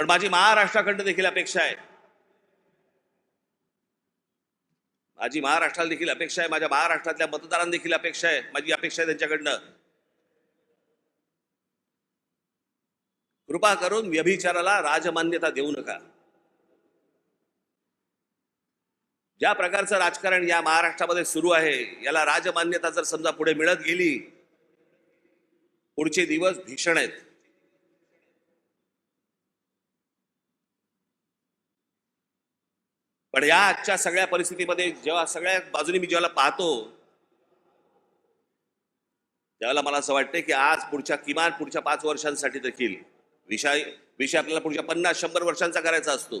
पण माझी महाराष्ट्राकडनं देखील अपेक्षा आहे. माझी महाराष्ट्राला देखील अपेक्षा आहे माझ्या महाराष्ट्रातल्या मतदारांना देखील अपेक्षा आहे माझी अपेक्षा आहे त्यांच्याकडनं. कृपा करून व्यभिचाराला राजमान्यता देऊ नका. ज्या प्रकारचं राजकारण या महाराष्ट्रामध्ये सुरू आहे याला राजमान्यता जर समजा पुढे मिळत गेली पुढचे दिवस भीषण आहेत. पण या आजच्या सगळ्या परिस्थितीमध्ये जेव्हा सगळ्या बाजूने मी जेव्हा पाहतो त्यावेळेला मला असं वाटतं की आज पुढच्या किमान पुढच्या पाच वर्षांसाठी देखील विषय विषय आपल्याला पुढच्या पन्नास शंभर वर्षांचा करायचा असतो.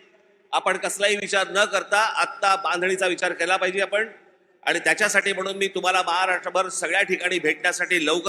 आपण कसलाही विचार न करता आत्ता बांधणीचा विचार केला पाहिजे आपण. आणि त्याच्यासाठी म्हणून मी तुम्हाला महाराष्ट्रभर सगळ्या ठिकाणी भेटण्यासाठी लवकर